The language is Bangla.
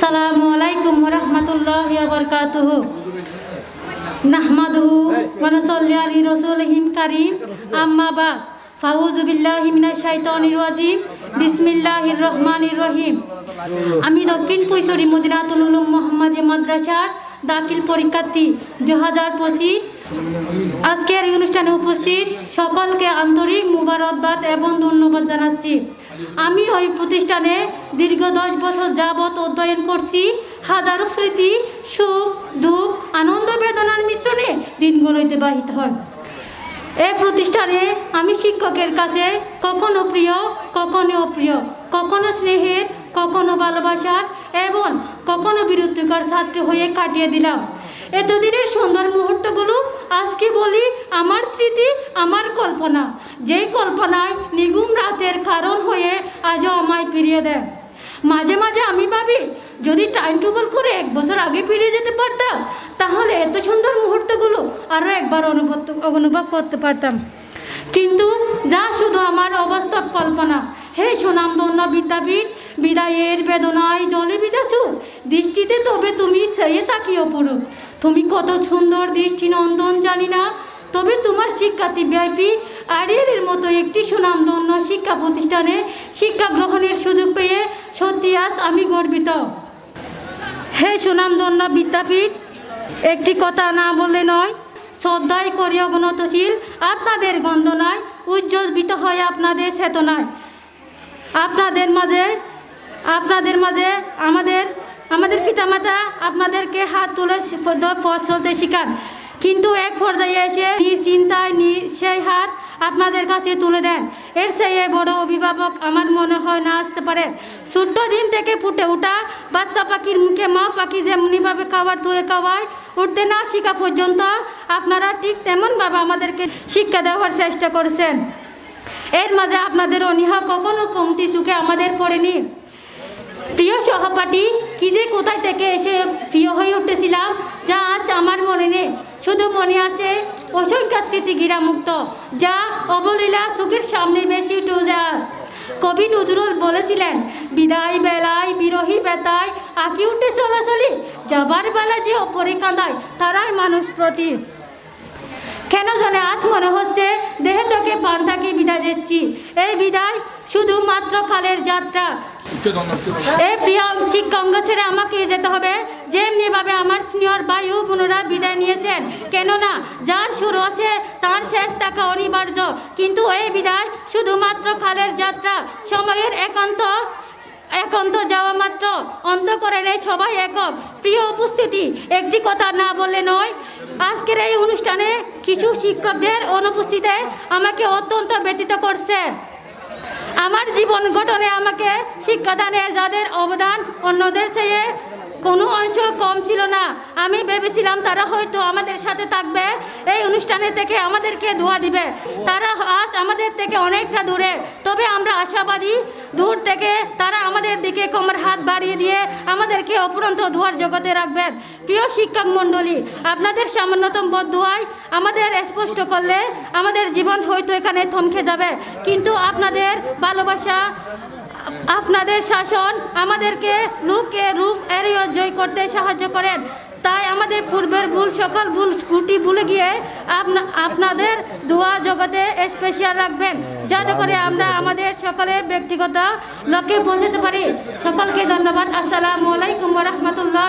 সালামু আলাইকুম রহমতুল্লাহ বরকাতুহ। নাহমাদুহু ওয়ানসল্লি আলী রসুলহিম কারিম। আম্মা বাদ। ফাউজু বিল্লাহি মিনাশ শাইতানির বিসমিল্লাহির রহমানির রহিম। আমি দক্ষিণ পুইশরী মদিনাতুল উলুম মোহাম্মদী মাদ্রাসার দাখিল পরীক্ষার্থী দু হাজার পঁচিশ। আজকের এই অনুষ্ঠানে উপস্থিত সকলকে আন্তরিক মুবারকবাদ এবং ধন্যবাদ জানাচ্ছি। আমি ওই প্রতিষ্ঠানে দীর্ঘ দশ বছর যাবৎ অধ্যয়ন করছি। হাজারো স্মৃতি, সুখ, দুঃখ, আনন্দ, বেদনার মিশ্রণে দিনগুলো অতিবাহিত হয়। এই প্রতিষ্ঠানে আমি শিক্ষকের কাছে কখনো প্রিয় কখনো অপ্রিয়, কখনো স্নেহের, কখনো ভালোবাসার এবং কখনো বিরক্তিকর ছাত্র হয়ে কাটিয়ে দিলাম। এতদিনের সুন্দর মুহূর্তগুলো আজকে বলি আমার স্মৃতি, আমার কল্পনা। যেই কল্পনায় নিগুম রাতের কারণ হয়ে আজও আমায় ফিরিয়ে দেয়। মাঝে মাঝে আমি ভাবি, যদি টাইম ট্রাভেল করে এক বছর আগে ফিরে যেতে পারতাম, তাহলে এত সুন্দর মুহূর্তগুলো আরও একবার অনুভব অনুভব করতে পারতাম। কিন্তু যা শুধু আমার অবাস্তব কল্পনা। হে সুনামধন্য বিদ্যাপীঠ, বিদায়ের বেদনায় জলে বিদাচু দৃষ্টিতে তবে তুমি চেয়ে তাকিও পুরো তুমি কত সুন্দর দৃষ্টি নন্দন জানি না, তবে তোমার শিক্ষার্থী ভিআইপি আরিয়ারের মতো একটি সুনামধন্য শিক্ষা প্রতিষ্ঠানে শিক্ষা গ্রহণের সুযোগ পেয়ে সত্যি আজ আমি গর্বিত। হে সুনামধন্য বিদ্যাপীঠ, একটি কথা না বললে নয়, শ্রদ্ধায় করি অগণতশীল, আপনাদের গন্ধনায় উজ্জ্বলিত হয় আপনাদের চেতনায়। আপনাদের মাঝে আপনাদের মাঝে আমাদের পিতামাতা আপনাদেরকে হাত তুলে পথ চলতে শিখান। কিন্তু এক পর্যায়ে এসে নিশ্চিন্তায় নি সেই হাত আপনাদের কাছে তুলে দেন। এর চেয়ে বড় অভিভাবক আমার মনে হয় না আসতে পারে। ছোট্ট দিন থেকে ফুটে ওঠা বাচ্চা পাখির মুখে মা পাখি যেমনিভাবে খাবার তুলে খাওয়ায়, উঠতে না শেখা পর্যন্ত আপনারা ঠিক তেমনভাবে আমাদেরকে শিক্ষা দেওয়ার চেষ্টা করছেন। এর মাঝে আপনাদের অনীহা কখনো কমতি সুখে আমাদের পড়েনি। প্রিয় সহপাঠী কী যে কোথায় থেকে এসে প্রিয় হয়ে উঠেছিলাম? যা আজ আমার মনে নেই। শুধু মনে আছে অসংখ্য স্মৃতি গিরামুক্ত যা অবলীলা চোখের সামনে বেশি যায়। কবি নজরুল বলেছিলেন, বিদায় বেলায়, বিরহী বেতায় আঁকি উঠে চলাচলি যাবার বেলা যে অপরে কাঁদায়, তারাই মানুষ প্রতি কেন জানে আজ মনে হচ্ছে দেহটাকে পান্থাকে বিদায় দিচ্ছি। এই বিদায় শুধুমাত্র কালের যাত্রা। এই প্রিয় শিক্ষাঙ্গ ছেড়ে আমাকে যেতে হবে। যেমনিভাবে আমার স্নেহর বায়ু বোনরা বিদায় নিয়েছেন। কেননা, যার শুরু আছে, তার শেষ থাকা অনিবার্য। কিন্তু এই বিদায় শুধুমাত্র কালের যাত্রা। সময়ের একান্ত একান্ত যাওয়া মাত্র। অন্ধকরণে সবাই একক। প্রিয় উপস্থিতি, একটি কথা না বললে নয়, আজকের এই অনুষ্ঠানে কিছু শিক্ষকদের অনুপস্থিতিতে আমাকে অত্যন্ত ব্যতীত করছে। আমার জীবন গঠনে আমাকে শিক্ষাদানের যাদের অবদান অন্যদের চেয়ে কোনো অংশ কম ছিল না। আমি ভেবেছিলাম তারা হয়তো আমাদের সাথে থাকবে। এই অনুষ্ঠানে থেকে আমাদেরকে দোয়া দিবে। তারা আজ আমাদের থেকে অনেকটা দূরে। তবে আমরা আশাবাদী। দূর থেকে তারা আমাদের দিকে কোমর হাত বাড়িয়ে দিয়ে আমাদেরকে অপুরন্ত দুয়ার জগতে রাখবেন প্রিয় শিক্ষক মণ্ডলী, আপনাদের সামান্যতম বদুয়ায় আমাদের স্পষ্ট করলে আমাদের জীবন হয়তো এখানে থমকে যাবে। কিন্তু আপনাদের ভালোবাসা, আপনাদের শাসন আমাদেরকে লুকে রূপ এরিয় জয় করতে সাহায্য করেন। তাই আমাদের পূর্বের ভুল, সকল ভুল স্কুটি ভুলে গিয়ে আপনাদের দোয়া জগতে স্পেশাল রাখবেন। যাতে করে আমরা আমাদের সকলের ব্যক্তিগত লক্ষ্যে পৌঁছাতে পারি। সকলকে ধন্যবাদ। আসসালামু আলাইকুম রহমতুল্লাহ